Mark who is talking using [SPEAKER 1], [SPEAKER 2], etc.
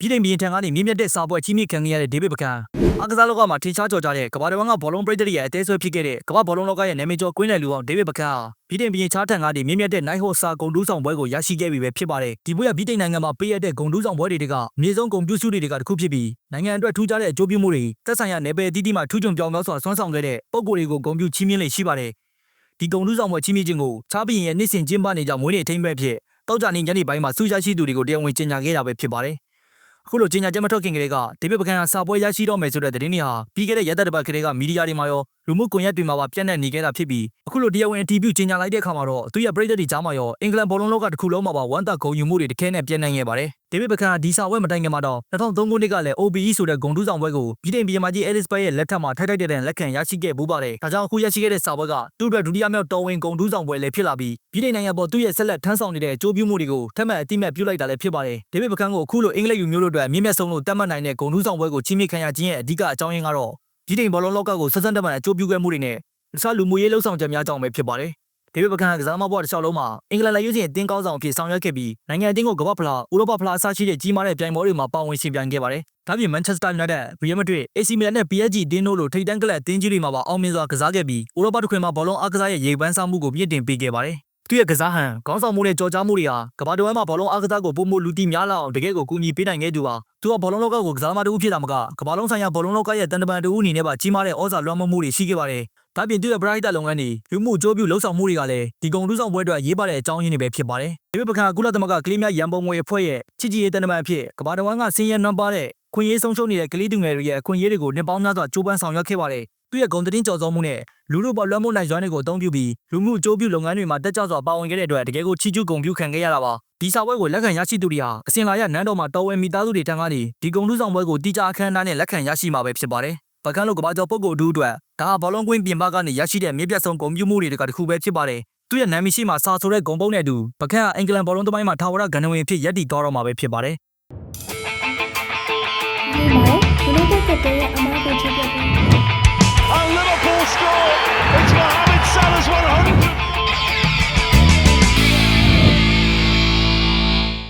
[SPEAKER 1] ပြည်တိုင်ပြည်ထံကနေမြင့်မြတ်တဲ့စာပွဲကြီးမြင့်ခံခဲ့ရတဲ့ဒေးဗစ်ပကံအားကစားလောကမှာထင်ရှားကျော်ကြားတဲ့ကမ္ဘာတစ်ဝန်းကဘောလုံးပရိသတ်တွေရဲ့အသေးဆွဲဖြစ်ခဲ့တဲ့ကမ္ဘာဘောလုံးလောကရဲ့နာမည်ကျော်ကွင်းလယ်လူအောင်ဒေးဗစ်ပကံဟာပြည်တိုင်ပြည်ချားထံကနေမြင့်မြတ်တဲ့နိုင်ဟိုစာဂုံတူးဆောင်ပွဲကိုရရှိခဲ့ပြီပဲဖြစ်ပါတယ်ဒီပွဲကပြည်တိုင်နိုင်ငံမှာပေးရတဲ့ဂုံတူးဆောင်ပွဲတွေကအမြင့်ဆုံးဂုံပြူစုတွေကတစ်ခုဖြစ်ပြီးနိုင်ငံအတွက်ထူးခြားတဲ့အကျိုးပြုမှုတွေသက်ဆိုင်ရာနယ်ပယ်အသီးသီးမှာထူးချွန်ပြောင်းပြောင်းစွာဆွမ်းဆောင်ခဲ့တဲ့ပုံကိုယ်တွေကိုဂုံပြူချီးမြှင့်လေ့ရှိပါတယ်ဒီဂုံတူးဆောင်ပွဲချီးမြှင့်ခြင်းကိုချားဘီရင်ရဲ့နှစ်စဉ်ကျင်းပနေကြမွေးနေ့အထိမ်းအမှတ်ဖြစ်တောက်ကြနေညနေပိုင်းမှာစူးရရှိသူတွေကိုတရားဝင်ကြေညာခဲ့တာပဲဖြစ်ပါတယ်အ ခုလိုကြေညာချက်မထွက်ခင်ကလေးကဒေးဗစ်ပကံဟာစာပွဲရရှိတော့မယ်ဆိုတဲ့သတင်းတွေဟာပြီးခဲ့တဲ့ရက်သက်တစ်ပတ်ကလေးကမီဒီယာတွေမှာရော လူမှုကွန်ရက်တွေမှာပါပြန့်နှံ့နေခဲ့တာဖြစ်ပြီးအခုလိုတရားဝင်အတည်ပြုကြေညာလိုက်တဲ့အခါမှာတော့သူရဲ့ပြည်သက်တွေကြားမှာရောအင်္ဂလန်ဘောလုံးလောကတစ်ခုလုံးမှာပါဝမ်းသာဂုဏ်ယူမှုတွေတခဲနဲ့ပြန့်နှံ့ခဲ့ပါတယ်ဒေးဗစ်ပကံဟာဒီစာပွဲမတိုင်ခင်မှာတော့2003ခုနှစ်ကလည်း OBE ဆိုတဲ့ဂုံတူးဆောင်ပွဲကိုပြည်တိုင်ပြည်မကြီး Ellis Bay ရဲ့လက်ထက်မှာထိုက်ထိုက်တဲ့တဲ့လက်ခံရရှိခဲ့မှုပါတယ်ဒါကြောင့်အခုရရှိခဲ့တဲ့စာပွဲကသူ့အတွက်ဒုတိယမြောက်တော်ဝင်ဂုံတူးဆောင်ပွဲလည်းဖြစ်လာပြီးပြည်တိုင်နိုင်ငံပေါ်သူ့ရဲ့ဆက်လက်ထမ်းဆောင်နေတဲ့အကျိုးပြုမှုတွေကိုထပ်မံအတိအမဲ့ပြုလိုက်တာလည်းဖြစ်ပါတယ်ဒေးဗစ်ပကံကိုအခုလိုအင်္ဂလိပ်လူမျိုးတို့အတွက်အမြင့်မြတ်ဆုံးလို့တတ်မှတ်နိုင်တဲ့ဂုံတူးဆောင်ပွဲကိုချီးမြှင့်ခံရခြင်းရဲ့အဓိကအကြောင်းရင်းကတော့ ပြည်တိုင်ဘောလုံးလောကကိုဆက်စပ်တတ်မှန်အကျိုးပြုခဲ့မှုတွေနဲ့တခြားလူမှုရေးလှုပ်ဆောင်ချက်များကြောင့်ပဲဖြစ်ပါတယ်ဒေးဗစ်ပကံကစားမဘွားတစ်လျှောက်လုံးမှာအင်္ဂလန်လက်ရွေးစင်အသင်းကောင်းဆောင်အဖြစ်ဆောင်ရွက်ခဲ့ပြီးနိုင်ငံအသင်းကိုကမ္ဘာဖလားဥရောပဖလားအစရှိတဲ့ကြီးမားတဲ့ပြိုင်ပွဲတွေမှာပါဝင်ရှင်ပြိုင်ခဲ့ပါတယ်။ဒါပြင် Manchester United, Real Madrid, AC Milan နဲ့ PSG အသင်းတို့လိုထိပ်တန်းကလပ်အသင်းကြီးတွေမှာပါအောင်မြင်စွာကစားခဲ့ပြီးဥရောပတစ်ခွင်မှာဘောလုံးအားကစားရဲ့ရေပန်းစားမှုကိုမြင့်တင်ပေးခဲ့ပါတယ်။ သူရဲ့ကစားဟန်ခေါင်းဆောင်မှုနဲ့ကြော်ကြားမှုတွေဟာကမ္ဘာတစ်ဝန်းမှာဘောလုံးအားကစားကိုပုံမှုလူတီများလာအောင်တကယ့်ကိုကူညီပေးနိုင်ခဲ့သူပါ။သူကဘောလုံးလောကကိုကစားသမားတစ်ဦးဖြစ်တာမကကမ္ဘာလုံးဆိုင်ရာဘောလုံးလောကရဲ့တန်တပံတစ်ဦးအနေနဲ့ပါကြီးမားတဲ့ဩဇာလွှမ်းမိုးမှုတွေရှိခဲ့ပါတယ်။ဒါပြင်သူရဲ့ပရိုက်တာလုပ်ငန်းတွေလူမှုကြိုးပြုလှုပ်ဆောင်မှုတွေကလည်းဒီကုံတူးဆောင်ပွဲအတွက်ရေးပါတဲ့အကြောင်းရင်းတွေပဲဖြစ်ပါတယ်။ဒီဘက်ပကံကုလသမဂ္ဂကလေးများရန်ပုံငွေအဖွဲ့ရဲ့ချစ်ကြည်ရေးတန်တမန်အဖြစ်ကမ္ဘာတစ်ဝန်းကဆင်းရဲနွမ်းပါးတဲ့ခွင့်ရေးဆုံးရှုံးနေတဲ့ကလေးသူငယ်တွေရဲ့အခွင့်အရေးတွေကိုနှစ်ပေါင်းများစွာကြိုးပမ်းဆောင်ရွက်ခဲ့ပါတယ်။သူရဲ့ဂုဏ်သတင်းကြော်စောမှုနဲ့လူလူပေါ်လွှမ်းမိုးနိုင်စွမ်းတွေကိုအသုံးပြုပြီးလူမှုကြိုးပြုလုပ်ငန်းတွေမှာတက်ကြွစွာပါဝင်ခဲ့တဲ့အတွက်တကယ်ကိုချီးကျူးဂုဏ်ပြုခံခဲ့ရတာပါ။ဒီစာပွဲကိုလက်ခံရရှိသူတွေဟာအစင်လာရနန်းတော်မှာတော်ဝဲမိသားစုတွေထံကနေဒီဂုဏ်ထူးဆောင်ပွဲကိုတိကျအခမ်းအနားနဲ့လက်ခံရရှိမှာပဲဖြစ်ပါတယ်။ပကန်းလိုကဘာကျော်ပုဂ္ဂိုလ်တို့အတွက်ဒါဟာဘောလုံးကွင်းပြင်ပကနေရရှိတဲ့မြင့်ပြတ်ဆုံးဂုဏ်ပြုမှုတွေကတခုပဲဖြစ်ပါတယ်။သူ့ရဲ့နာမည်ရှိမှာစာဆိုတဲ့ဂုံပုံးနဲ့အတူပကန်းဟာအင်္ဂလန်ဘောလုံးသမိုင်းမှာထာဝရဂန္ဓဝင်ဖြစ်ရပ်တည်သွားတော့မှာပဲဖြစ်ပါတယ်။
[SPEAKER 2] ဒီမှာဘလို့တက်တဲ့ရဲ့အမားကိုချစ်ပြပြီး